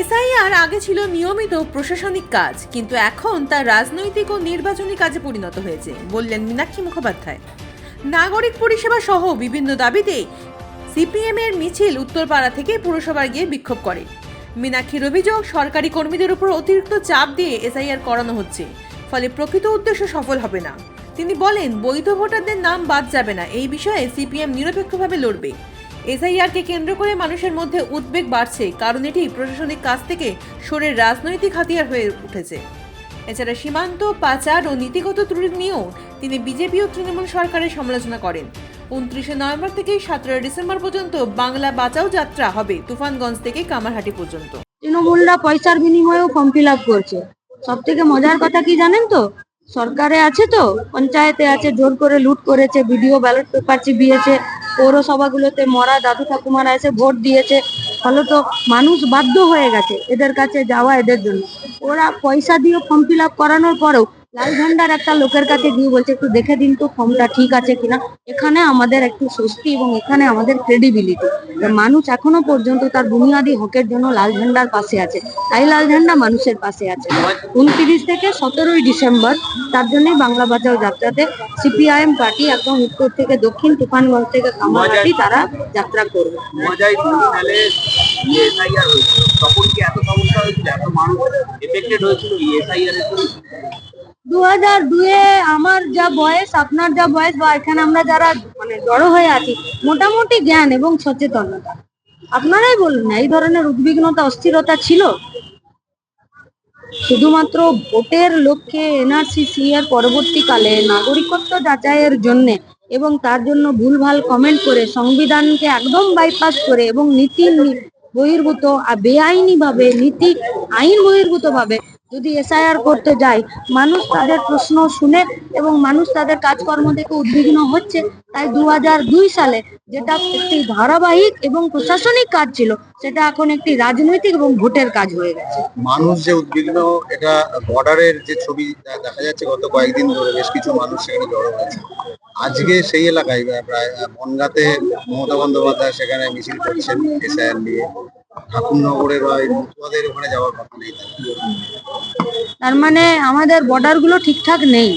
SIR আগে ছিল নিয়মিত প্রশাসনিক কাজ, কিন্তু এখন তা রাজনৈতিক ও নির্বাচনী কাজে পরিণত হয়েছে, বললেন মীনাক্ষী মুখোপাধ্যায়। নাগরিক পরিষেবা সহ বিভিন্ন দাবিতে সিপিএম এর মিছিল উত্তরপাড়া থেকে পুরসভায় গিয়ে বিক্ষোভ করে। মীনাক্ষীর অভিযোগ, সরকারি কর্মীদের উপর অতিরিক্ত চাপ দিয়ে এসআইআর করানো হচ্ছে, ফলে প্রকৃত উদ্দেশ্য সফল হবে না। তিনি বলেন, বৈধ ভোটারদের নাম বাদ যাবে না, এই বিষয়ে সিপিএম নিরপেক্ষভাবে লড়বে। এসআইআরকে কেন্দ্র করে মানুষের মধ্যে উদ্বেগ বাড়ছে, কারণ এটি প্রশাসনিক কাজ থেকে সরে রাজনৈতিক হাতিয়ার হয়ে উঠেছে। এছাড়া সীমান্ত, পাচার ও নীতিগত ত্রুটি নিয়েও তিনি বিজেপি ও তৃণমূল সরকারের সমালোচনা করেন। উনত্রিশে নভেম্বর থেকে সতেরোই ডিসেম্বর পর্যন্ত বাংলা বাঁচাও যাত্রা হবে তুফানগঞ্জ থেকে কামারহাটি পর্যন্ত। তৃণমূলরা পয়সার বিনিময়েও ফর্ম ফিল আপ করছে। সব থেকে মজার কথা কি জানেন তো? সরকারে আছে তো, পঞ্চায়েতে আছে, জোর করে লুট করেছে, ভিডিও, ব্যালট পেপার চিবিয়েছে পৌরসভাগুলোতে মরা দাদু ঠাকুমারা এসে ভোট দিয়েছে। ফলে তো মানুষ বাধ্য হয়ে গেছে এদের কাছে যাওয়া এদের জন্য। ওরা পয়সা দিয়ে ফর্ম ফিল আপ করানোর পরেও লাল ভান্ডার একটা লোকের কাছে গিয়ে বলছে, একটু দেখে দিন তো, ফর্মটা ঠিক আছে কিনা? এখানে আমাদের একটু স্বস্তি এবং এখানে আমাদের ক্রেডিবিলিটি মানুষ এখনও পর্যন্ত তার বুনিয়াদি হকের জন্য লাল ঝান্ডার পাশে আছে। তাই লাল ঝান্ডা মানুষের পাশে আছে। উনত্রিশ থেকে সতেরোই ডিসেম্বর, তার জন্যই বাংলা বাঁচাও যাত্রাতে সিপিআইএম পার্টি একদম উত্তর থেকে দক্ষিণ তুফানগঞ্জ থেকে কামারহাটি তারা যাত্রা করবে। তখন কি এত সমস্যা হয়েছিল? এত মানুষ এফেক্টেড হয়েছিল এই এসআইআর এর জন্য? দু হাজার দুয়ে আমার যা বয়স, আপনার যা বয়স বা এখানে আমরা যারা মানে জড়ো হয়ে আছি, মোটামুটি জ্ঞান এবং সচেতনতা। আপনারাই বলুন এই ধরনের উদ্বিগ্নতা, অস্থিরতা ছিল? শুধুমাত্র ভোটের লক্ষ্যে এনআরসিসি এর পরবর্তীকালে নাগরিকত্ব যাচাইয়ের জন্য এবং তার জন্য ভুলভাল কমেন্ট করে সংবিধানকে একদম বাইপাস করে এবং নীতি বহির্ভূত আর বেআইনি ভাবে নীতি আইন বহির্ভূত ভাবে যদি এসআইআর করতে যায়, মানুষ তাদের প্রশ্ন শুনে এবং মানুষ তাদের কাজকর্ম দেখে উদ্বিগ্ন হচ্ছে। তাই দু দুই সালে যেটা একটি ধারাবাহিক এবং প্রশাসনিক কাজ ছিল, সেটা এখন একটি রাজনৈতিক এবং ভোটের কাজ হয়ে গেছে। মানুষ যে উদ্বিগ্ন, এটা বর্ডারের যে ছবি দেখা যাচ্ছে গত কয়েকদিন ধরে বেশ কিছু মানুষ সেখানে জড়ো হয়েছে। আজকে সেই এলাকায় প্রায় বনগাঁতে মমতা বন্দ্যোপাধ্যায় সেখানে মিছিল করছেন এসআইআর নিয়ে। ঠাকুরনগরে বা মতুয়াদের ওখানে যাওয়ার কথা নেই। তার মানে আমাদের বর্ডারগুলো ঠিকঠাক নেই।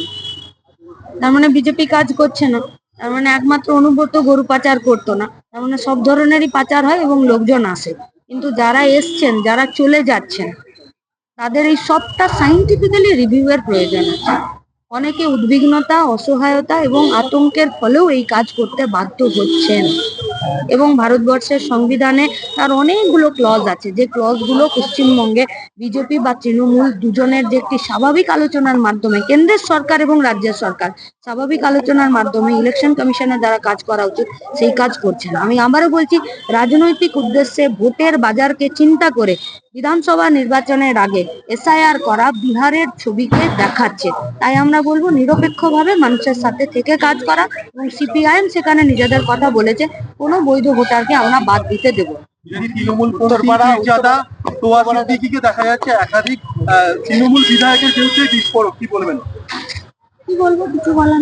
তার মানে বিজেপি কাজ করছে না। তার মানে একমাত্র অনুব্রত গরু পাচার করতো না। তার মানে সব ধরনেরই পাচার হয় এবং লোকজন আসে। কিন্তু যারা এসছেন, যারা চলে যাচ্ছেন, তাদের এই সবটা সাইন্টিফিক্যালি রিভিউ এর প্রয়োজন আছে। অনেকে উদ্বিগ্নতা, অসহায়তা এবং আতঙ্কের ফলেও এই কাজ করতে বাধ্য হচ্ছেন। এবং ভারতবর্ষের সংবিধানে তার অনেকগুলো ক্লজ আছে। যে ক্লজগুলো পশ্চিমবঙ্গে বিজেপি বা তৃণমূল দুজনের যে একটি স্বাভাবিক আলোচনার মাধ্যমে, কেন্দ্রের সরকার এবং রাজ্যের সরকার, স্বাভাবিক আলোচনার মাধ্যমে ইলেকশন কমিশনের দ্বারা কাজ করা উচিত, সেই কাজ করছে না। আমি আবারও বলছি, রাজনৈতিক উদ্দেশ্যে ভোটের বাজারকে চিন্তা করে বিধানসভা নির্বাচনের আগে এসআইআর করা বিহারের ছবিকে দেখাচ্ছে। তাই আমরা বলব নিরপেক্ষভাবে মানুষের সাথে থেকে কাজ করা এবং সিপিআইএম সেখানে নিজেদের কথা বলেছে কোনো বৈধ ভোটারকে আমরা বাদ দিতে দেবো তৃণমূল দেখা যাচ্ছে একাধিক বিধায়কের বিরুদ্ধে বিস্ফোরক কি বলবেন? কি বলব কিছু বলার